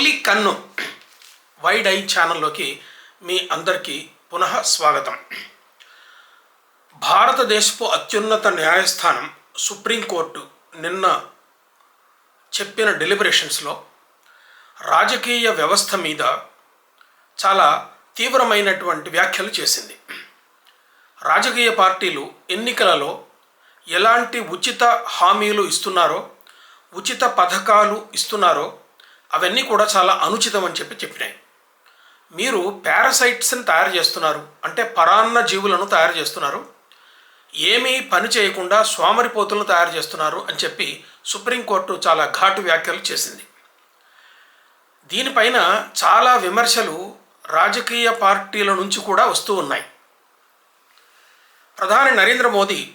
పులి కన్ను wide I ఛానల్లోకి మీ అందరికీ పునః స్వాగతం. భారతదేశపు అత్యున్నత న్యాయస్థానం సుప్రీంకోర్టు నిన్న చెప్పిన డెలిబరేషన్స్లో రాజకీయ వ్యవస్థ మీద చాలా తీవ్రమైనటువంటి వ్యాఖ్యలు చేసింది. రాజకీయ పార్టీలు ఎన్నికలలో ఎలాంటి ఉచిత హామీలు ఇస్తున్నారో ఉచిత పథకాలు ఇస్తున్నారో అవన్నీ కూడా చాలా అనుచితం అని చెప్పి చెప్పినాయి. మీరు పారాసైట్స్ని తయారు చేస్తున్నారు. అంటే పరాన్న జీవులను తయారు చేస్తున్నారు. ఏమీ పని చేయకుండా స్వామరిపోతులను తయారు చేస్తున్నారు అని చెప్పి సుప్రీంకోర్టు చాలా ఘాటు వ్యాఖ్యలు చేసింది. దీనిపైన చాలా విమర్శలు రాజకీయ పార్టీల నుంచి కూడా వస్తూ ఉన్నాయి. ప్రధాని నరేంద్ర మోదీ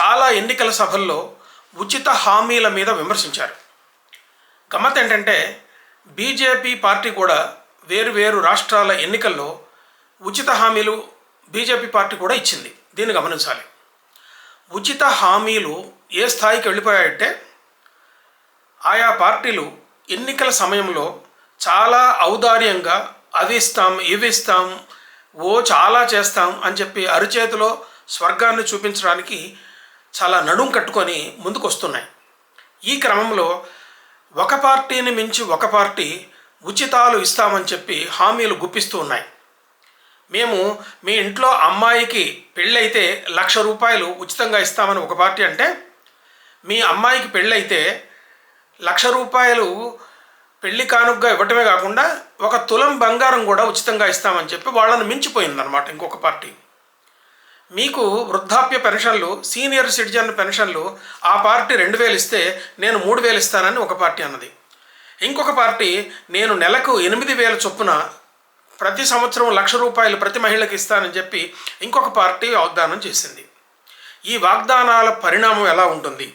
చాలా ఎన్నికల సభల్లో ఉచిత హామీల మీద విమర్శించారు. గమ్మత్ ఏంటంటే బీజేపీ పార్టీ కూడా వేరు వేరు రాష్ట్రాల ఎన్నికల్లో ఉచిత హామీలు బీజేపీ పార్టీ కూడా ఇచ్చింది. దీన్ని గమనించాలి. ఉచిత హామీలు ఏ స్థాయికి వెళ్ళిపోయాయంటే ఆయా పార్టీలు ఎన్నికల సమయంలో చాలా ఔదార్యంగా అవి ఇస్తాం ఇవి ఇస్తాం ఓ చాలా చేస్తాం అని చెప్పి అరిచేతిలో స్వర్గాన్ని చూపించడానికి చాలా నడుం కట్టుకొని ముందుకు వస్తున్నాయి ఈ క్రమంలో ఒక పార్టీని మించి ఒక పార్టీ ఉచితాలు ఇస్తామని చెప్పి హామీలు గుప్పిస్తూ ఉన్నాయి. మేము మీ ఇంట్లో అమ్మాయికి పెళ్ళైతే లక్ష రూపాయలు ఉచితంగా ఇస్తామని ఒక పార్టీ అంటే మీ అమ్మాయికి పెళ్ళైతే లక్ష రూపాయలు పెళ్ళి కానుకగా ఇవ్వటమే కాకుండా ఒక తులం బంగారం కూడా ఉచితంగా ఇస్తామని చెప్పి వాళ్ళని మించిపోయిందనమాట ఇంకొక పార్టీ. మీకు వృద్ధాప్య పెన్షన్లు సీనియర్ సిటిజన్ పెన్షన్లు ఆ పార్టీ రెండు వేలు ఇస్తే నేను మూడు వేలు ఇస్తానని ఒక పార్టీ అన్నది. ఇంకొక పార్టీ నేను నెలకు ఎనిమిది వేల చొప్పున ప్రతి సంవత్సరం లక్ష రూపాయలు ప్రతి మహిళకి ఇస్తానని చెప్పి ఇంకొక పార్టీ వాగ్దానం చేసింది. ఈ వాగ్దానాల పరిణామం ఎలా ఉంటుంది?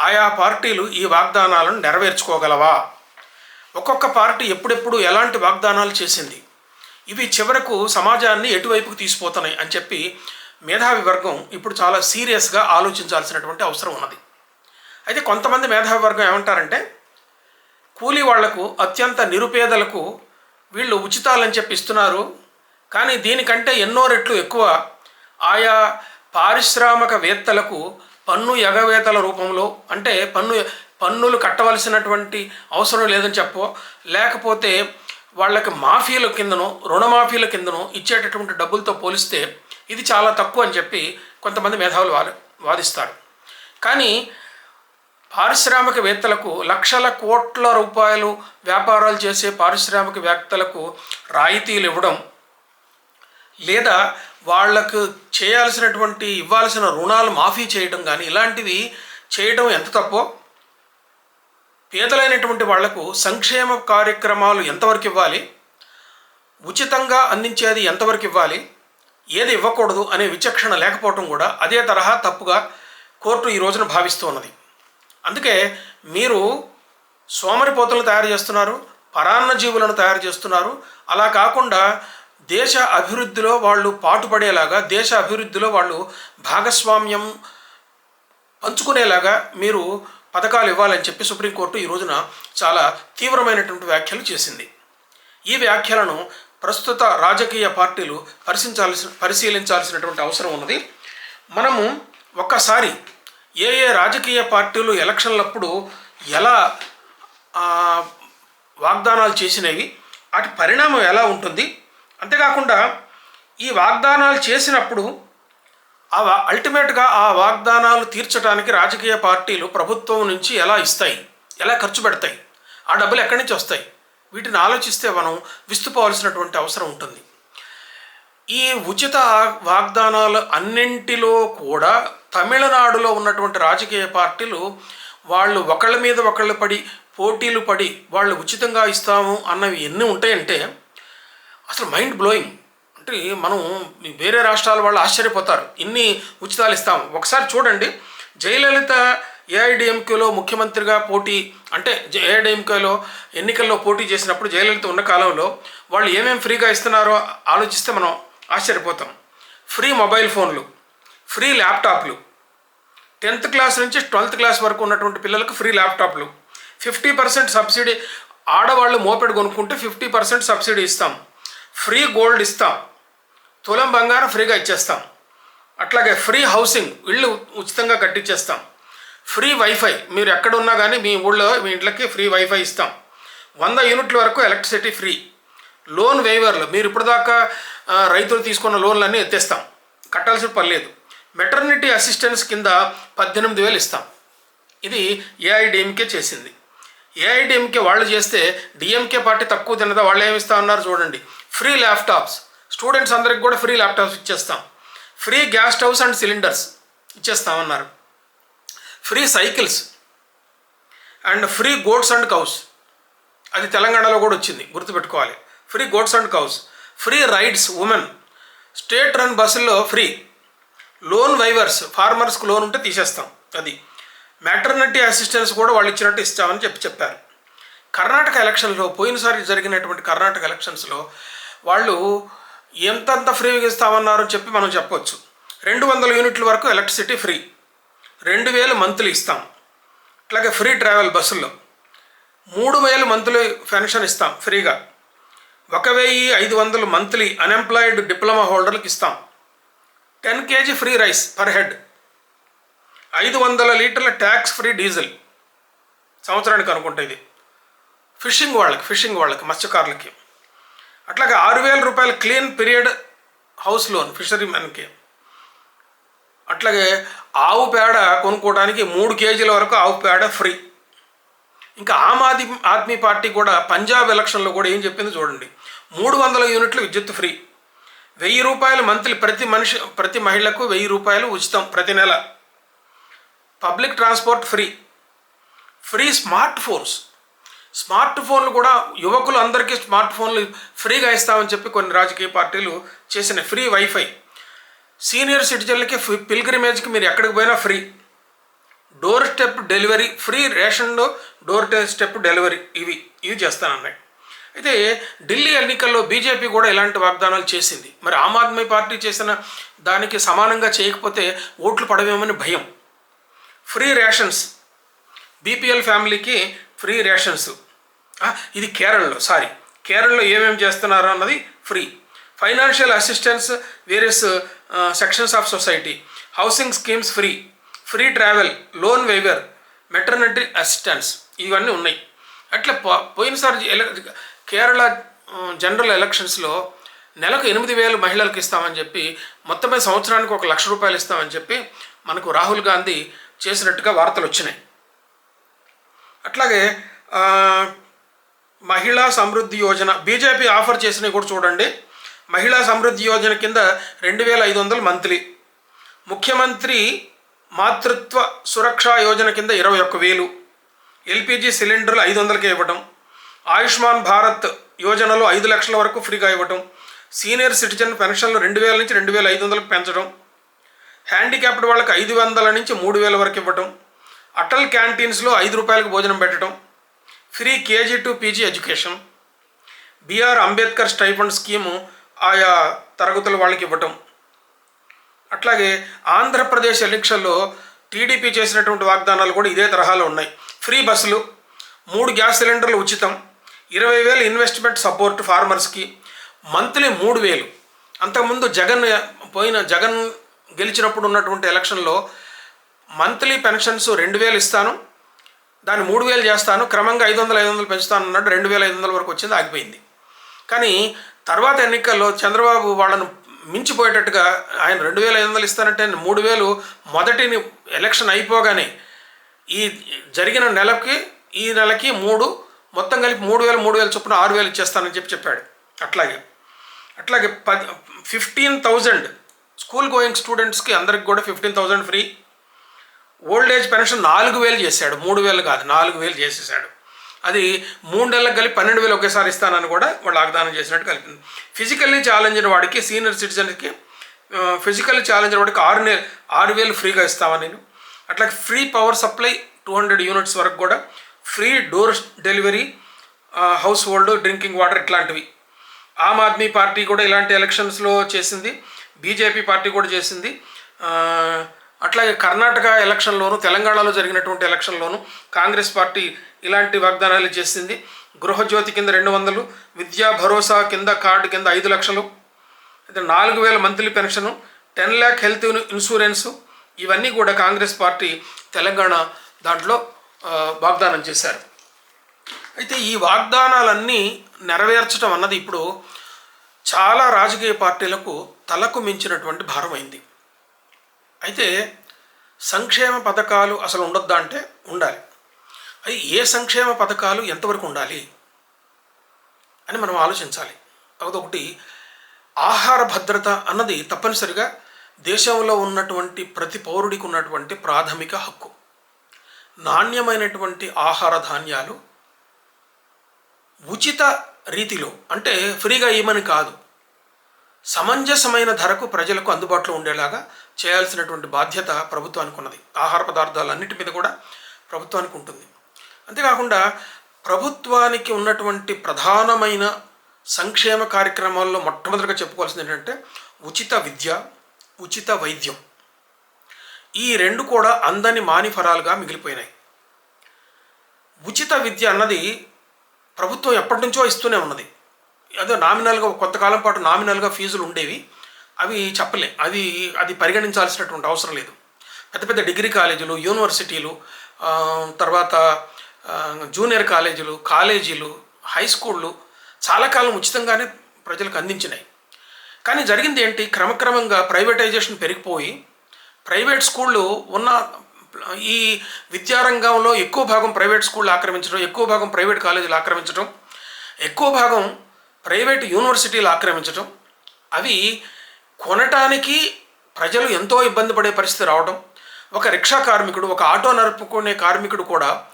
ఆయా పార్టీలు ఈ వాగ్దానాలను నెరవేర్చుకోగలవా? ఒక్కొక్క పార్టీ ఎప్పుడెప్పుడు ఎలాంటి వాగ్దానాలు చేసింది? ఇవి చివరకు సమాజాన్ని ఎటువైపుకు తీసిపోతున్నాయి అని చెప్పి మేధావి వర్గం ఇప్పుడు చాలా సీరియస్గా ఆలోచించాల్సినటువంటి అవసరం ఉన్నది. అయితే కొంతమంది మేధావి వర్గం ఏమంటారంటే కూలీ వాళ్ళకు అత్యంత నిరుపేదలకు వీళ్ళు ఉచితాలని చెప్పి ఇస్తున్నారు కానీ దీనికంటే ఎన్నో రెట్లు ఎక్కువ ఆయా పారిశ్రామికవేత్తలకు పన్ను ఎగవేతల రూపంలో అంటే పన్ను పన్నులు కట్టవలసినటువంటి అవసరం లేదని చెప్పో లేకపోతే వాళ్ళకి మాఫీల కిందనో రుణమాఫీల కిందనో ఇచ్చేటటువంటి డబ్బులతో పోలిస్తే ఇది చాలా తక్కువ అని చెప్పి కొంతమంది మేధావులు వాదిస్తారు. కానీ పారిశ్రామికవేత్తలకు లక్షల కోట్ల రూపాయలు వ్యాపారాలు చేసే పారిశ్రామికవేత్తలకు రాయితీలు ఇవ్వడం లేదా వాళ్ళకు చేయాల్సినటువంటి ఇవ్వాల్సిన రుణాలు మాఫీ చేయడం కానీ ఇలాంటివి చేయడం ఎంత తప్పో పేదలైనటువంటి వాళ్ళకు సంక్షేమ కార్యక్రమాలు ఎంతవరకు ఇవ్వాలి ఉచితంగా అందించేది ఎంతవరకు ఇవ్వాలి ఏది ఇవ్వకూడదు అనే విచక్షణ లేకపోవడం కూడా అదే తరహా తప్పుగా కోర్టు ఈ రోజున భావిస్తూ ఉన్నది. అందుకే మీరు సోమరిపోతులను తయారు చేస్తున్నారు పరాన్న జీవులను తయారు చేస్తున్నారు. అలా కాకుండా దేశ అభివృద్ధిలో వాళ్ళు పాటుపడేలాగా దేశ అభివృద్ధిలో వాళ్ళు భాగస్వామ్యం పంచుకునేలాగా మీరు పథకాలు ఇవ్వాలని చెప్పి సుప్రీంకోర్టు ఈ రోజున చాలా తీవ్రమైనటువంటి వ్యాఖ్యలు చేసింది. ఈ వ్యాఖ్యలను ప్రస్తుత రాజకీయ పార్టీలు పరిశీలించాల్సిన పరిశీలించాల్సినటువంటి అవసరం ఉన్నది. మనము ఒక్కసారి ఏ ఏ రాజకీయ పార్టీలు ఎలక్షన్లప్పుడు ఎలా వాగ్దానాలు చేసినవి వాటి పరిణామం ఎలా ఉంటుంది. అంతేకాకుండా ఈ వాగ్దానాలు చేసినప్పుడు ఆ వా అల్టిమేట్గా ఆ వాగ్దానాలు తీర్చడానికి రాజకీయ పార్టీలు ప్రభుత్వం నుంచి ఎలా ఇస్తాయి ఎలా ఖర్చు పెడతాయి ఆ డబ్బులు ఎక్కడి నుంచి వస్తాయి వీటిని ఆలోచిస్తే మనం విస్తుపోవాల్సినటువంటి అవసరం ఉంటుంది. ఈ ఉచిత వాగ్దానాలు అన్నింటిలో కూడా తమిళనాడులో ఉన్నటువంటి రాజకీయ పార్టీలు వాళ్ళు ఒకళ్ళ మీద ఒకళ్ళు పడి పోటీలు పడి వాళ్ళు ఉచితంగా ఇస్తాము అన్నవి ఎన్ని ఉంటాయంటే అసలు మైండ్ బ్లోయింగ్ అంటే మనం వేరే రాష్ట్రాల వాళ్ళు ఆశ్చర్యపోతారు. ఇన్ని ఉచితాలు ఇస్తాము. ఒకసారి చూడండి జయలలిత ఏఐడిఎంకేలో ముఖ్యమంత్రిగా పోటీ అంటే ఏఐడిఎంకేలో ఎన్నికల్లో పోటీ చేసినప్పుడు జయలలిత ఉన్న కాలంలో వాళ్ళు ఏమేమి ఫ్రీగా ఇస్తున్నారో ఆలోచిస్తే మనం ఆశ్చర్యపోతాం. ఫ్రీ మొబైల్ ఫోన్లు ఫ్రీ ల్యాప్టాప్లు. టెన్త్ క్లాస్ నుంచి ట్వెల్త్ క్లాస్ వరకు ఉన్నటువంటి పిల్లలకు ఫ్రీ ల్యాప్టాప్లు. ఫిఫ్టీ పర్సెంట్ సబ్సిడీ ఆడవాళ్ళు మోపెడ్ కొనుక్కుంటే ఫిఫ్టీ పర్సెంట్ సబ్సిడీ ఇస్తాం. ఫ్రీ గోల్డ్ ఇస్తాం. తులం బంగారం ఫ్రీగా ఇచ్చేస్తాం. అట్లాగే ఫ్రీ హౌసింగ్ ఇళ్ళు ఉచితంగా కట్టించేస్తాం ఫ్రీ వైఫై మీరు ఎక్కడ ఉన్నా కానీ మీ ఊళ్ళో మీ ఇంట్లోకి ఫ్రీ వైఫై ఇస్తాం. వంద యూనిట్ల వరకు ఎలక్ట్రిసిటీ ఫ్రీ. లోన్ వేవర్లు. మీరు ఇప్పటిదాకా రైతులు తీసుకున్న లోన్లన్నీ ఎత్తేస్తాం. కట్టాల్సిన పని లేదు. మెటర్నిటీ అసిస్టెన్స్ కింద పద్దెనిమిది వేలు ఇస్తాం. ఇది ఏఐడిఎంకే చేసింది. ఏఐడిఎంకే వాళ్ళు చేస్తే డిఎంకే పార్టీ తక్కువ తినదా వాళ్ళు ఏమిస్తా ఉన్నారు చూడండి. Free laptops. స్టూడెంట్స్ అందరికి కూడా ఫ్రీ ల్యాప్టాప్స్ ఇచ్చేస్తాం. Free gas stoves and cylinders ఇచ్చేస్తామన్నారు. Free cycles and free goats and cows. అది తెలంగాణలో కూడా వచ్చింది గుర్తుపెట్టుకోవాలి. Free goats and cows free rides women. State run బస్సుల్లో ఫ్రీ. లోన్ వైవర్స్ ఫార్మర్స్కి లోన్ ఉంటే తీసేస్తాం అది. మ్యాటర్నిటీ అసిస్టెన్స్ కూడా వాళ్ళు ఇచ్చినట్టు ఇస్తామని చెప్పి చెప్పారు. కర్ణాటక ఎలక్షన్లో పోయినసారి జరిగినటువంటి కర్ణాటక ఎలక్షన్స్లో వాళ్ళు ఎంతంత ఫ్రీగా ఇస్తామన్నారు అని చెప్పి మనం చెప్పవచ్చు రెండు వందల యూనిట్ల వరకు ఎలక్ట్రిసిటీ ఫ్రీ. రెండు వేలు మంత్లీ ఇస్తాం. అట్లాగే ఫ్రీ ట్రావెల్ బస్సుల్లో మూడు వేలు మంత్లీ పెన్షన్ ఇస్తాం ఫ్రీగా. ఒక వెయ్యి ఐదు వందలు మంత్లీ అన్ఎంప్లాయిడ్ డిప్లొమా హోల్డర్లకు ఇస్తాం. Ten KG free rice per head ఐదు వందల లీటర్ల ట్యాక్స్ ఫ్రీ డీజిల్ సంవత్సరానికి అనుకుంటే ఇది. ఫిషింగ్ వాళ్ళకి ఫిషింగ్ వాళ్ళకి మత్స్యకారులకి. అట్లాగే ఆరు వేల రూపాయల clean period house loan fishery మ్యాన్కి అట్లాగే ఆవు పేడ కొనుక్కోవడానికి మూడు కేజీల వరకు ఆవు పేడ ఫ్రీ. ఇంకా ఆమ్ ఆద్మీ ఆద్మీ పార్టీ కూడా పంజాబ్ ఎలక్షన్లో కూడా ఏం చెప్పింది చూడండి. మూడు వందల యూనిట్లు విద్యుత్ ఫ్రీ. వెయ్యి రూపాయలు మంత్లీ ప్రతి మనిషి ప్రతి మహిళకు వెయ్యి రూపాయలు ఉచితం ప్రతి నెల. Public transport free. Free smart phones. Smart ఫోన్లు కూడా యువకులు అందరికీ స్మార్ట్ ఫోన్లు ఫ్రీగా ఇస్తామని చెప్పి కొన్ని రాజకీయ పార్టీలు చేసిన ఫ్రీ వైఫై. సీనియర్ సిటిజన్లకి పిల్గ్రిమేజ్కి మీరు ఎక్కడికి పోయినా free. Door step delivery free రేషన్లో door step delivery ఇవి ఇవి చేస్తానన్నాయి. అయితే ఢిల్లీ ఎన్నికల్లో బీజేపీ కూడా ఇలాంటి వాగ్దానాలు చేసింది. మరి ఆమ్ ఆద్మీ పార్టీ చేసిన దానికి సమానంగా చేయకపోతే ఓట్లు పడవేమని భయం. ఫ్రీ రేషన్స్ బీపీఎల్ ఫ్యామిలీకి ఫ్రీ రేషన్స్. ఇది కేరళలో సారీ కేరళలో ఏమేమి చేస్తున్నారు అన్నది free. Financial assistance various sections of society housing schemes free free travel loan waiver maternity assistance ఇవన్నీ ఉన్నాయి. అట్లా పో- పోయినసారి ఎల కేరళ జనరల్ ఎలక్షన్స్లో నెలకు ఎనిమిది వేలు మహిళలకు ఇస్తామని చెప్పి మొత్తమే సంవత్సరానికి ఒక లక్ష రూపాయలు ఇస్తామని చెప్పి మనకు రాహుల్ గాంధీ చేసినట్టుగా వార్తలు వచ్చినాయి. అట్లాగే మహిళా సమృద్ధి యోజన బీజేపీ ఆఫర్ చేసినవి కూడా చూడండి. మహిళా సమృద్ధి యోజన కింద రెండు వేల ఐదు వందలు మంత్లీ. ముఖ్యమంత్రి మాతృత్వ సురక్షా యోజన కింద ఇరవై ఒక్క వేలు. ఎల్పిజి సిలిండర్లు ఐదు వందలకే ఇవ్వటం. ఆయుష్మాన్ భారత్ యోజనలో ఐదు లక్షల వరకు ఫ్రీగా ఇవ్వటం. సీనియర్ సిటిజన్ పెన్షన్లు రెండు వేల నుంచి రెండు వేల ఐదు వందలకు పెంచడం హ్యాండిక్యాప్డ్ వాళ్ళకి ఐదు వందల నుంచి మూడు వేల వరకు ఇవ్వటం. అటల్ క్యాంటీన్స్లో ఐదు రూపాయలకు భోజనం పెట్టడం free KG to PG education. BR Ambedkar stipend scheme ఆయా తరగతుల వాళ్ళకి ఇవ్వటం. అట్లాగే ఆంధ్రప్రదేశ్ ఎలక్షన్లో టీడీపీ చేసినటువంటి వాగ్దానాలు కూడా ఇదే తరహాలో ఉన్నాయి. ఫ్రీ బస్సులు మూడు గ్యాస్ సిలిండర్లు ఉచితం ఇరవై వేలు ఇన్వెస్ట్మెంట్ సపోర్ట్ ఫార్మర్స్కి మంత్లీ మూడు వేలు. అంతకుముందు జగన్ పోయిన జగన్ గెలిచినప్పుడు ఉన్నటువంటి ఎలక్షన్లో మంత్లీ పెన్షన్స్ రెండు వేలు ఇస్తాను దాన్ని మూడు వేలు చేస్తాను క్రమంగా ఐదు వందలు ఐదు వందలు పెంచుతాను అన్నట్టు రెండు వేల ఐదు వందల వరకు వచ్చింది ఆగిపోయింది. కానీ తర్వాత ఎన్నికల్లో చంద్రబాబు వాళ్ళను మించిపోయేటట్టుగా ఆయన రెండు వేల ఐదు వందలు ఇస్తానంటే మూడు వేలు మొదటి ఎలక్షన్ అయిపోగానే ఈ జరిగిన నెలకి ఈ నెలకి మూడు మొత్తం కలిపి మూడు వేలు మూడు వేలు చొప్పున ఆరు వేలు ఇచ్చేస్తానని చెప్పి చెప్పాడు. అట్లాగే అట్లాగే పది ఫిఫ్టీన్ థౌజండ్ స్కూల్ గోయింగ్ స్టూడెంట్స్కి అందరికి కూడా fifteen thousand free. Old age pension నాలుగు వేలు చేశాడు. మూడు వేలు కాదు నాలుగు వేలు చేసేసాడు. అది మూడు నెలలకు కలిపి పన్నెండు వేలు ఒకేసారి ఇస్తానని కూడా వాళ్ళు వాగ్దానం చేసినట్టు కలిపింది. ఫిజికల్లీ ఛాలెంజ్డ్ వాడికి సీనియర్ సిటిజన్కి ఫిజికల్లీ ఛాలెంజ్డ్ వాడికి ఆరు నెల ఆరు వేలు ఫ్రీగా ఇస్తామని నేను? అట్లాగే free power supply two hundred units వరకు కూడా free door delivery house hold drinking water ఇట్లాంటివి. ఆమ్ ఆద్మీ పార్టీ కూడా ఇలాంటి ఎలక్షన్స్లో చేసింది. బీజేపీ పార్టీ కూడా చేసింది. అట్లాగే కర్ణాటక ఎలక్షన్లోను తెలంగాణలో జరిగినటువంటి ఎలక్షన్లోను కాంగ్రెస్ పార్టీ ఇలాంటి వాగ్దానాలు చేసింది. గృహజ్యోతి కింద రెండు వందలు విద్యా భరోసా కింద కార్డు కింద ఐదు లక్షలు అయితే నాలుగు వేల monthly pension ten lakh health insurance ఇవన్నీ కూడా కాంగ్రెస్ పార్టీ తెలంగాణ దాంట్లో వాగ్దానం చేశారు. అయితే ఈ వాగ్దానాలన్నీ నెరవేర్చడం అన్నది ఇప్పుడు చాలా రాజకీయ పార్టీలకు తలకు మించినటువంటి భారమైంది అయితే సంక్షేమ పథకాలు అసలు ఉండొద్దా అంటే ఉండాలి. అవి ఏ సంక్షేమ పథకాలు ఎంతవరకు ఉండాలి అని మనం ఆలోచించాలి. అదొకటి ఆహార భద్రత అన్నది తప్పనిసరిగా దేశంలో ఉన్నటువంటి ప్రతి పౌరుడికి ఉన్నటువంటి ప్రాథమిక హక్కు. నాణ్యమైనటువంటి ఆహార ధాన్యాలు ఉచిత రీతిలో అంటే ఫ్రీగా ఇవ్వమని కాదు. సమంజసమైన ధరకు ప్రజలకు అందుబాటులో ఉండేలాగా చేయాల్సినటువంటి బాధ్యత ప్రభుత్వానికి ఉన్నది. ఆహార పదార్థాలన్నిటి మీద కూడా ప్రభుత్వానికి ఉంటుంది. అంతేకాకుండా ప్రభుత్వానికి ఉన్నటువంటి ప్రధానమైన సంక్షేమ కార్యక్రమాల్లో మొట్టమొదటిగా చెప్పుకోవాల్సింది ఏంటంటే ఉచిత విద్య ఉచిత వైద్యం. ఈ రెండు కూడా అందని మానిఫరాలుగా మిగిలిపోయినాయి. ఉచిత విద్య అన్నది ప్రభుత్వం ఎప్పటి నుంచో ఇస్తూనే ఉన్నది. అదే నామినల్గా కొంతకాలం పాటు నామినల్గా ఫీజులు ఉండేవి. అవి చెప్పలే. అది అది పరిగణించాల్సినటువంటి అవసరం లేదు. పెద్ద పెద్ద డిగ్రీ కాలేజీలు యూనివర్సిటీలు తర్వాత జూనియర్ కాలేజీలు కాలేజీలు హై స్కూళ్ళు చాలా కాలం ఉచితంగానే ప్రజలకు అందించినాయి. కానీ జరిగింది ఏంటి? క్రమక్రమంగా ప్రైవేటైజేషన్ పెరిగిపోయి ప్రైవేట్ స్కూళ్ళు ఉన్న ఈ విద్యారంగంలో ఎక్కువ భాగం ప్రైవేట్ స్కూళ్ళు ఆక్రమించడం ఎక్కువ భాగం ప్రైవేట్ కాలేజీలు ఆక్రమించడం ఎక్కువ భాగం ప్రైవేట్ యూనివర్సిటీలు ఆక్రమించడం అవి కొనటానికి ప్రజలు ఎంతో ఇబ్బంది పడే పరిస్థితి రావడం ఒక రిక్షా కార్మికుడు ఒక ఆటో నడుపుకునే కార్మికుడు కూడా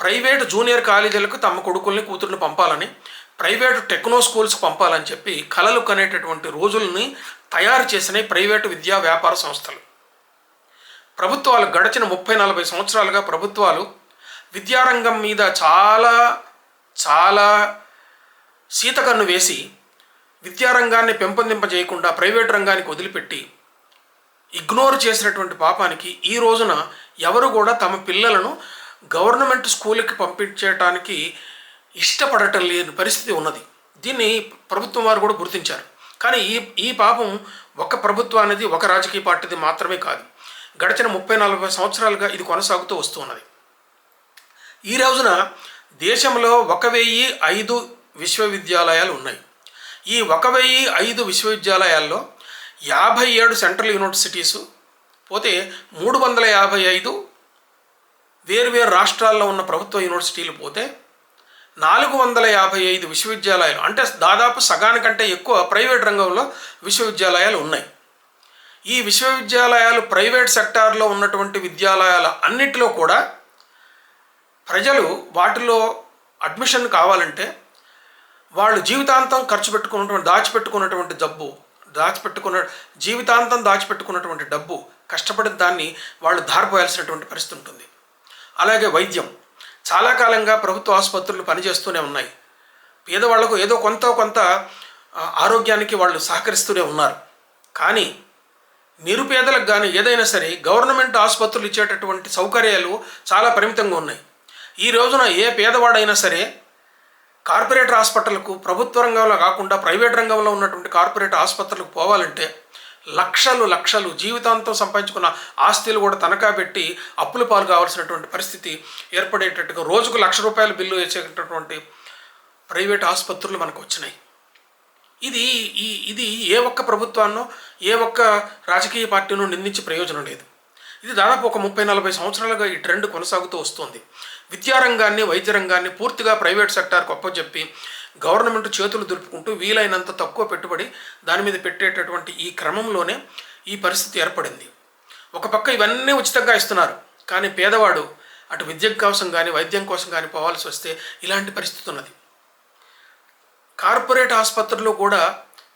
ప్రైవేట్ జూనియర్ కాలేజీలకు తమ కొడుకుల్ని కూతుర్ని పంపాలని ప్రైవేటు టెక్నో స్కూల్స్కి పంపాలని చెప్పి కలలు కనేటటువంటి రోజుల్ని తయారు చేసిన ప్రైవేటు విద్యా వ్యాపార సంస్థలు. ప్రభుత్వాలు గడిచిన ముప్పై నలభై సంవత్సరాలుగా ప్రభుత్వాలు విద్యారంగం మీద చాలా చాలా సీతకన్ను వేసి విద్యారంగాన్ని పెంపొందింపజేయకుండా ప్రైవేట్ రంగానికి వదిలిపెట్టి ఇగ్నోర్ చేసినటువంటి పాపానికి ఈ రోజున ఎవరు కూడా తమ పిల్లలను గవర్నమెంట్ స్కూల్కి పంపించడానికి ఇష్టపడటం లేని పరిస్థితి ఉన్నది. దీన్ని ప్రభుత్వం వారు కూడా గుర్తించారు. కానీ ఈ ఈ పాపం ఒక ప్రభుత్వానికి ఒక రాజకీయ పార్టీది మాత్రమే కాదు. గడిచిన ముప్పై నలభై సంవత్సరాలుగా ఇది కొనసాగుతూ వస్తున్నది ఈ రోజున దేశంలో ఒక వెయ్యి ఐదు విశ్వవిద్యాలయాలు ఉన్నాయి. ఈ ఒక వెయ్యి ఐదు విశ్వవిద్యాలయాల్లో యాభై ఏడు సెంట్రల్ యూనివర్సిటీసు పోతే మూడు వందల యాభై ఐదు వేరువేరు రాష్ట్రాల్లో ఉన్న ప్రభుత్వ యూనివర్సిటీలు పోతే నాలుగు వందల యాభై ఐదు విశ్వవిద్యాలయాలు అంటే దాదాపు సగానికంటే ఎక్కువ ప్రైవేట్ రంగంలో విశ్వవిద్యాలయాలు ఉన్నాయి. ఈ విశ్వవిద్యాలయాలు ప్రైవేట్ సెక్టార్లో ఉన్నటువంటి విద్యాలయాల అన్నిటిలో కూడా ప్రజలు వాటిలో అడ్మిషన్ కావాలంటే వాళ్ళు జీవితాంతం ఖర్చు పెట్టుకున్నటువంటి దాచిపెట్టుకున్నటువంటి డబ్బు దాచిపెట్టుకున్న జీవితాంతం దాచిపెట్టుకున్నటువంటి డబ్బు కష్టపడిన దాన్ని వాళ్ళు ధారపోయాల్సినటువంటి పరిస్థితి ఉంటుంది. అలాగే వైద్యం. చాలా కాలంగా ప్రభుత్వ ఆసుపత్రులు పనిచేస్తూనే ఉన్నాయి. పేదవాళ్ళకు ఏదో కొంత కొంత ఆరోగ్యానికి వాళ్ళు సహకరిస్తూనే ఉన్నారు. కానీ నిరుపేదలకు కానీ ఏదైనా సరే గవర్నమెంట్ ఆసుపత్రులు ఇచ్చేటటువంటి సౌకర్యాలు చాలా పరిమితంగా ఉన్నాయి. ఈ రోజున ఏ పేదవాడైనా సరే కార్పొరేట్ హాస్పిటల్కు ప్రభుత్వ రంగంలో కాకుండా ప్రైవేట్ రంగంలో ఉన్నటువంటి కార్పొరేట్ ఆసుపత్రులకు పోవాలంటే లక్షలు లక్షలు జీవితాంతం సంపాదించుకున్న ఆస్తులు కూడా తనఖా పెట్టి అప్పుల పాలు కావాల్సినటువంటి పరిస్థితి ఏర్పడేటట్టుగా రోజుకు లక్ష రూపాయల బిల్లు వేసేటటువంటి ప్రైవేట్ ఆసుపత్రులు మనకు వచ్చినాయి. ఇది ఈ ఇది ఏ ఒక్క ప్రభుత్వాన్నో ఏ ఒక్క రాజకీయ పార్టీనో నిందించి ప్రయోజనం లేదు. ఇది దాదాపు ఒక ముప్పై నలభై సంవత్సరాలుగా ఈ ట్రెండ్ కొనసాగుతూ వస్తుంది. విద్యారంగాన్ని వైద్య రంగాన్ని పూర్తిగా ప్రైవేట్ సెక్టార్కి అప్పచెప్పి గవర్నమెంట్ చేతులు దులుపుకుంటూ వీలైనంత తక్కువ పెట్టుబడి దాని మీద పెట్టేటటువంటి ఈ క్రమంలోనే ఈ పరిస్థితి ఏర్పడింది. ఒక పక్క ఇవన్నీ ఉచితంగా ఇస్తున్నారు. కానీ పేదవాడు అటు విద్య కోసం కానీ వైద్యం కోసం కానీ పోవాల్సి వస్తే ఇలాంటి పరిస్థితి ఉన్నది. కార్పొరేట్ ఆసుపత్రులు కూడా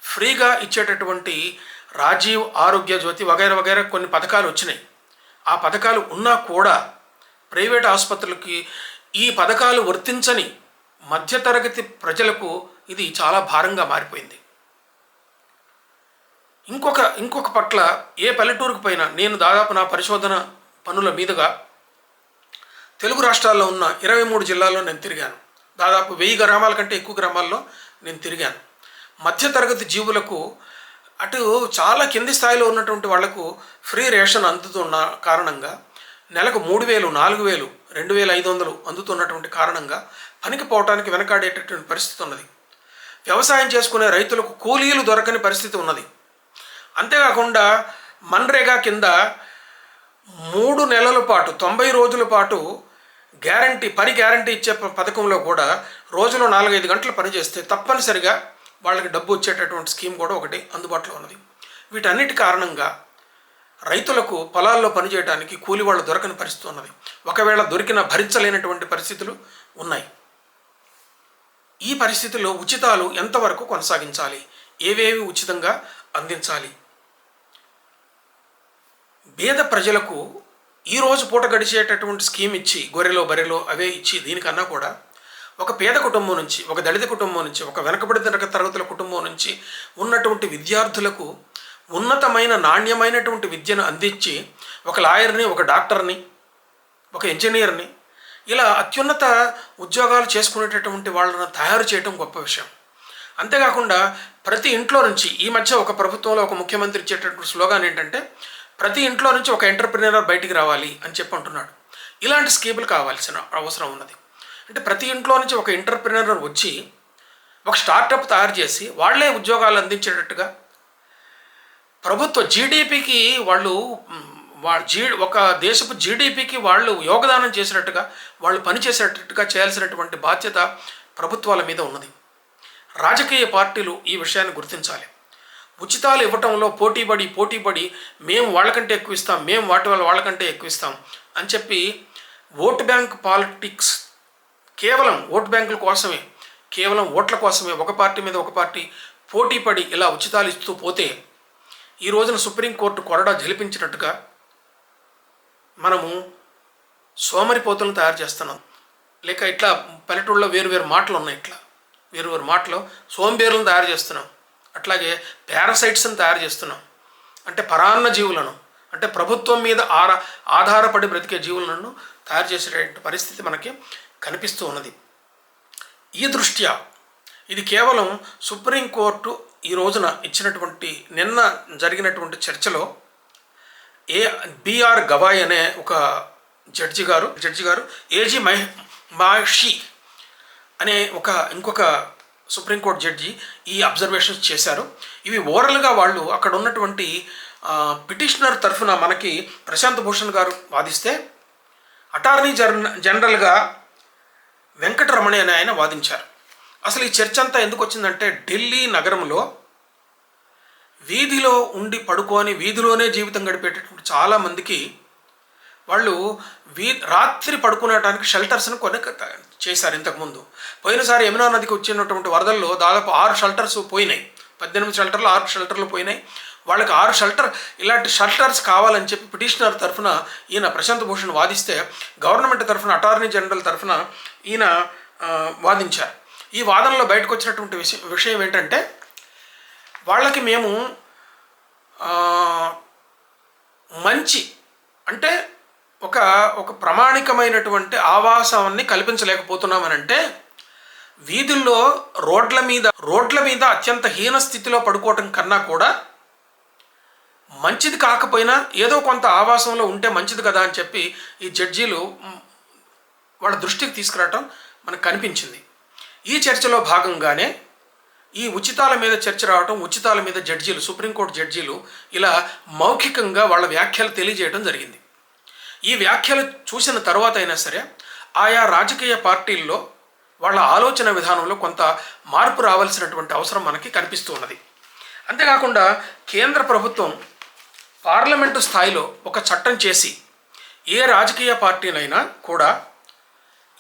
ఫ్రీగా ఇచ్చేటటువంటి రాజీవ్ ఆరోగ్య జ్యోతి వగైరా వగైరా కొన్ని పథకాలు వచ్చినాయి. ఆ పథకాలు ఉన్నా కూడా ప్రైవేట్ ఆసుపత్రులకి ఈ పథకాలు వర్తించని మధ్యతరగతి ప్రజలకు ఇది చాలా భారంగా మారిపోయింది. ఇంకొక ఇంకొక పట్ల ఏ పల్లెటూరుకు పోయినా నేను దాదాపు నా పరిశోధన పనుల మీదుగా తెలుగు రాష్ట్రాల్లో ఉన్న ఇరవై మూడు జిల్లాల్లో నేను తిరిగాను. దాదాపు వెయ్యి గ్రామాల కంటే ఎక్కువ గ్రామాల్లో నేను తిరిగాను. మధ్యతరగతి జీవులకు అటు చాలా కింది స్థాయిలో ఉన్నటువంటి వాళ్ళకు ఫ్రీ రేషన్ అందుతున్న కారణంగా నెలకు మూడు వేలు నాలుగు వేలు రెండు వేల ఐదు వందలు అందుతున్నటువంటి కారణంగా పనికి పోవటానికి వెనకాడేటటువంటి పరిస్థితి ఉన్నది. వ్యవసాయం చేసుకునే రైతులకు కూలీలు దొరకని పరిస్థితి ఉన్నది. అంతేకాకుండా మన్రేగా కింద మూడు నెలల పాటు తొంభై రోజుల పాటు గ్యారంటీ పని గ్యారంటీ ఇచ్చే పథకంలో కూడా రోజులో నాలుగైదు గంటలు పనిచేస్తే తప్పనిసరిగా వాళ్ళకి డబ్బు వచ్చేటటువంటి స్కీమ్ కూడా ఒకటి అందుబాటులో ఉన్నది. వీటన్నిటి కారణంగా రైతులకు పొలాల్లో పనిచేయడానికి కూలి వాళ్ళు దొరకని పరిస్థితి ఉన్నది. ఒకవేళ దొరికిన భరించలేనటువంటి పరిస్థితులు ఉన్నాయి. ఈ పరిస్థితుల్లో ఉచితాలు ఎంతవరకు కొనసాగించాలి? ఏవేవి ఉచితంగా అందించాలి? పేద ప్రజలకు ఈ రోజు పూట గడిచేటటువంటి స్కీమ్ ఇచ్చి గొర్రెలో బర్రెలో అవే ఇచ్చి దీనికన్నా కూడా ఒక పేద కుటుంబం నుంచి ఒక దళిత కుటుంబం నుంచి ఒక వెనకబడిన తరగతుల కుటుంబం నుంచి ఉన్నటువంటి విద్యార్థులకు ఉన్నతమైన నాణ్యమైనటువంటి విద్యను అందించి ఒక లాయర్ని ఒక డాక్టర్ని ఒక ఇంజనీర్ని ఇలా అత్యున్నత ఉద్యోగాలు చేసుకునేటటువంటి వాళ్ళను తయారు చేయడం గొప్ప విషయం. అంతేకాకుండా ప్రతి ఇంట్లో నుంచి ఈ మధ్య ఒక ప్రభుత్వంలో ఒక ముఖ్యమంత్రి ఇచ్చేటటువంటి స్లోగాన్ ఏంటంటే ప్రతి ఇంట్లో నుంచి ఒక ఎంటర్ప్రినర్ బయటికి రావాలి అని చెప్పి అంటున్నాడు. ఇలాంటి స్కీములు కావాల్సిన అవసరం ఉన్నది. అంటే ప్రతి ఇంట్లో నుంచి ఒక ఎంటర్ప్రినర్ వచ్చి ఒక స్టార్టప్ తయారు చేసి వాళ్ళే ఉద్యోగాలు అందించేటట్టుగా ప్రభుత్వ జీడిపికి వాళ్ళు మ్, వా జీ ఒక దేశపు జీడిపికి వాళ్ళు యోగదానం చేసినట్టుగా వాళ్ళు పనిచేసేటట్టుగా చేయాల్సినటువంటి బాధ్యత ప్రభుత్వాల మీద ఉన్నది. రాజకీయ పార్టీలు ఈ విషయాన్ని గుర్తించాలి. ఉచితాలు ఇవ్వటంలో పోటీపడి పోటీపడి మేము వాళ్ళకంటే ఎక్కువ ఇస్తాం మేము వాటి వల్ల వాళ్ళకంటే ఎక్కువ ఇస్తాం అని చెప్పి ఓటు బ్యాంక్ పాలిటిక్స్ కేవలం ఓటు బ్యాంకుల కోసమే కేవలం ఓట్ల కోసమే ఒక పార్టీ మీద ఒక పార్టీ పోటీపడి ఇలా ఉచితాలు ఇస్తూ పోతే ఈ రోజున సుప్రీంకోర్టు కొరడా జలిపించినట్టుగా మనము సోమరిపోతులను తయారు చేస్తున్నాం. లేక ఇట్లా పల్లెటూళ్ళలో వేరు వేరు మాటలు ఉన్నాయి ఇట్లా. వేరు వేరు మాటలు సోంబేరులను తయారు చేస్తున్నాం. అట్లాగే పారాసైట్స్ని తయారు చేస్తున్నాం. అంటే పరాన్న జీవులను అంటే ప్రభుత్వం మీద ఆరా ఆధారపడి బ్రతికే జీవులను తయారు చేసేటువంటి పరిస్థితి మనకి కనిపిస్తూ ఉన్నది. ఈ దృష్ట్యా ఇది కేవలం సుప్రీంకోర్టు ఈ రోజున ఇచ్చినటువంటి నిన్న జరిగినటువంటి చర్చలో ఏ బిఆర్ గవాయ్ అనే ఒక జడ్జి గారు జడ్జి గారు ఏజీ మై మాషి అనే ఒక ఇంకొక సుప్రీంకోర్టు జడ్జి ఈ అబ్జర్వేషన్స్ చేశారు. ఇవి ఓరల్గా వాళ్ళు అక్కడ ఉన్నటువంటి పిటిషనర్ తరఫున మనకి ప్రశాంత్ భూషణ్ గారు వాదిస్తే అటార్నీ జన జనరల్గా వెంకటరమణి అనే ఆయన వాదించారు. అసలు ఈ చర్చ అంతా ఎందుకు వచ్చిందంటే ఢిల్లీ నగరంలో వీధిలో ఉండి పడుకొని వీధిలోనే జీవితం గడిపేటటువంటి చాలామందికి వాళ్ళు వీ రాత్రి పడుకునేటానికి షెల్టర్స్ను కొన్ని చేశారు ఇంతకుముందు పోయినసారి యమునా నదికి వచ్చినటువంటి వరదల్లో దాదాపు ఆరు షెల్టర్స్ పోయినాయి. పద్దెనిమిది షెల్టర్లు ఆరు షెల్టర్లు పోయినాయి. వాళ్ళకి ఆరు షెల్టర్ ఇలాంటి షెల్టర్స్ కావాలని చెప్పి పిటిషనర్ తరఫున ఈయన ప్రశాంత్ భూషణ్ వాదిస్తే గవర్నమెంట్ తరఫున అటార్నీ జనరల్ తరఫున ఈయన వాదించారు. ఈ వాదనలో బయటకు వచ్చినటువంటి విషయం విషయం ఏంటంటే వాళ్ళకి మేము మంచి అంటే ఒక ఒక ప్రామాణికమైనటువంటి ఆవాసాన్ని కల్పించలేకపోతున్నామనంటే వీధుల్లో రోడ్ల మీద రోడ్ల మీద అత్యంత హీన స్థితిలో పడుకోవటం కన్నా కూడా మంచిది కాకపోయినా ఏదో కొంత ఆవాసంలో ఉంటే మంచిది కదా అని చెప్పి ఈ జడ్జీలు వాళ్ళ దృష్టికి తీసుకురావటం మనకు కనిపించింది. ఈ చర్చలో భాగంగానే ఈ ఉచితాల మీద చర్చ రావటం ఉచితాల మీద జడ్జీలు సుప్రీంకోర్టు జడ్జీలు ఇలా మౌఖికంగా వాళ్ళ వ్యాఖ్యలు తెలియజేయడం జరిగింది. ఈ వ్యాఖ్యలు చూసిన తర్వాత అయినా సరే ఆయా రాజకీయ పార్టీల్లో వాళ్ళ ఆలోచన విధానంలో కొంత మార్పు రావాల్సినటువంటి అవసరం మనకి కనిపిస్తూ ఉన్నది. అంతేకాకుండా కేంద్ర ప్రభుత్వం పార్లమెంటు స్థాయిలో ఒక చట్టం చేసి ఏ రాజకీయ పార్టీనైనా కూడా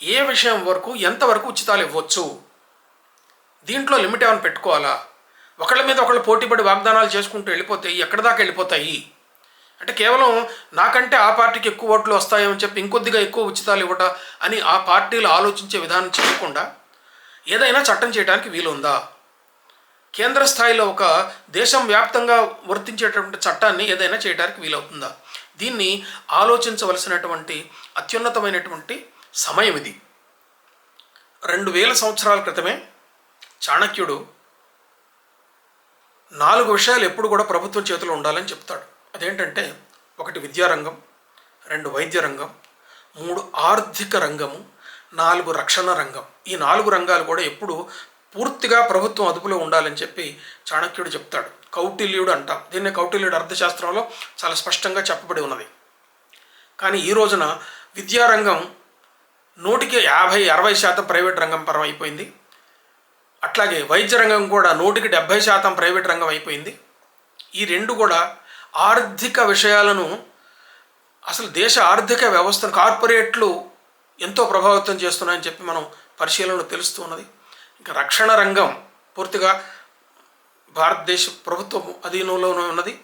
ఏ విషయం వరకు ఎంతవరకు ఉచితాలు ఇవ్వచ్చు? దీంట్లో లిమిట్ ఏమైనా పెట్టుకోవాలా? ఒకళ్ళ మీద ఒకళ్ళు పోటీపడి వాగ్దానాలు చేసుకుంటూ వెళ్ళిపోతే ఎక్కడి దాకా వెళ్ళిపోతాయి? అంటే కేవలం నాకంటే ఆ పార్టీకి ఎక్కువ ఓట్లు వస్తాయని చెప్పి ఇంకొద్దిగా ఎక్కువ ఉచితాలు ఇవ్వట అని ఆ పార్టీలు ఆలోచించే విధానం చేయకుండా ఏదైనా చట్టం చేయడానికి వీలుందా? కేంద్ర స్థాయిలో ఒక దేశం వ్యాప్తంగా వర్తించేటటువంటి చట్టాన్ని ఏదైనా చేయడానికి వీలవుతుందా? దీన్ని ఆలోచించవలసినటువంటి అత్యున్నతమైనటువంటి సమయం ఇది రెండు వేల సంవత్సరాల క్రితమే చాణక్యుడు నాలుగు విషయాలు ఎప్పుడు కూడా ప్రభుత్వం చేతిలో ఉండాలని చెప్తాడు. అదేంటంటే ఒకటి విద్యారంగం రెండు వైద్య రంగం మూడు ఆర్థిక రంగము నాలుగు రక్షణ రంగం. ఈ నాలుగు రంగాలు కూడా ఎప్పుడు పూర్తిగా ప్రభుత్వం అదుపులో ఉండాలని చెప్పి చాణక్యుడు చెప్తాడు. కౌటిల్యుడు అంటాం. దీన్ని కౌటిల్యుడు అర్థశాస్త్రంలో చాలా స్పష్టంగా చెప్పబడి ఉన్నది. కానీ ఈ రోజున విద్యారంగం నూటికి యాభై అరవై శాతం ప్రైవేట్ రంగం పరం అయిపోయింది. అట్లాగే వైద్య రంగం కూడా నూటికి డెబ్భై శాతం ప్రైవేట్ రంగం అయిపోయింది. ఈ రెండు కూడా ఆర్థిక విషయాలను అసలు దేశ ఆర్థిక వ్యవస్థను కార్పొరేట్లు ఎంతో ప్రభావితం చేస్తున్నాయని చెప్పి మనం పరిశీలనలో తెలుస్తూ ఉన్నది. ఇంకా రక్షణ రంగం పూర్తిగా భారతదేశ ప్రభుత్వం అధీనంలోనే ఉన్నది.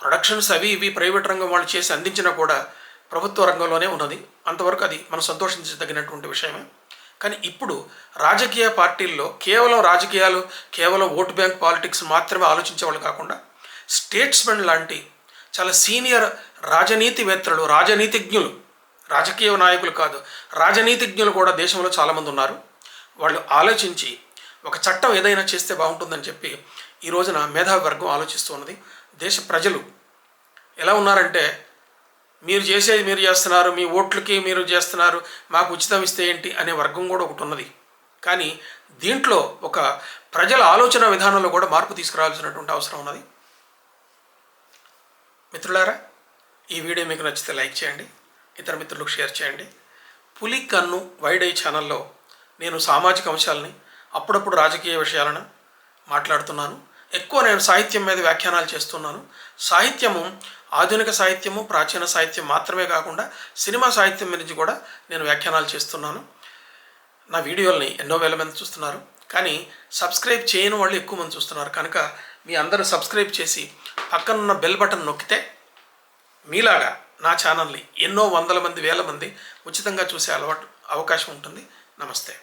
ప్రొడక్షన్స్ అవి ఇవి ప్రైవేట్ రంగం వాళ్ళు చేసి అందించినా కూడా ప్రభుత్వ రంగంలోనే ఉన్నది. అంతవరకు అది మనం సంతోషించదగినటువంటి విషయమే. కానీ ఇప్పుడు రాజకీయ పార్టీల్లో కేవలం రాజకీయాలు కేవలం ఓటు బ్యాంక్ పాలిటిక్స్ మాత్రమే ఆలోచించేవాళ్ళు కాకుండా స్టేట్స్మెన్ లాంటి చాలా సీనియర్ రాజనీతివేత్తలు రాజనీతిజ్ఞులు రాజకీయ నాయకులు కాదు రాజనీతిజ్ఞులు కూడా దేశంలో చాలామంది ఉన్నారు. వాళ్ళు ఆలోచించి ఒక చట్టం ఏదైనా చేస్తే బాగుంటుందని చెప్పి ఈ రోజున మేధావి వర్గం ఆలోచిస్తూ ఉన్నది. దేశ ప్రజలు ఎలా ఉన్నారంటే మీరు చేసేది మీరు చేస్తున్నారు మీ ఓట్లకి మీరు చేస్తున్నారు మాకు ఉచితం ఇస్తే ఏంటి అనే వర్గం కూడా ఒకటి ఉన్నది. కానీ దీంట్లో ఒక ప్రజల ఆలోచన విధానంలో కూడా మార్పు తీసుకురావాల్సినటువంటి అవసరం ఉన్నది. మిత్రులారా ఈ వీడియో మీకు నచ్చితే లైక్ చేయండి ఇతర మిత్రులకు షేర్ చేయండి. పులి కన్ను వైడ్ ఐ ఛానల్లో నేను సామాజిక అంశాలని అప్పుడప్పుడు రాజకీయ విషయాలను మాట్లాడుతున్నాను. ఎక్కువ నేను సాహిత్యం మీద వ్యాఖ్యానాలు చేస్తున్నాను. సాహిత్యము ఆధునిక సాహిత్యము ప్రాచీన సాహిత్యం మాత్రమే కాకుండా సినిమా సాహిత్యం గురించి కూడా నేను వ్యాఖ్యానాలు చేస్తున్నాను. నా వీడియోల్ని ఎన్నో వేల మంది చూస్తున్నారు. కానీ సబ్స్క్రైబ్ చేయని వాళ్ళు ఎక్కువ మంది చూస్తున్నారు. కనుక మీ అందరూ సబ్స్క్రైబ్ చేసి పక్కనున్న బెల్ బటన్ నొక్కితే మీలాగా నా ఛానల్ని ఎన్నో వందల మంది వేల మంది ఉచితంగా చూసే అలవాటు అవకాశం ఉంటుంది. నమస్తే.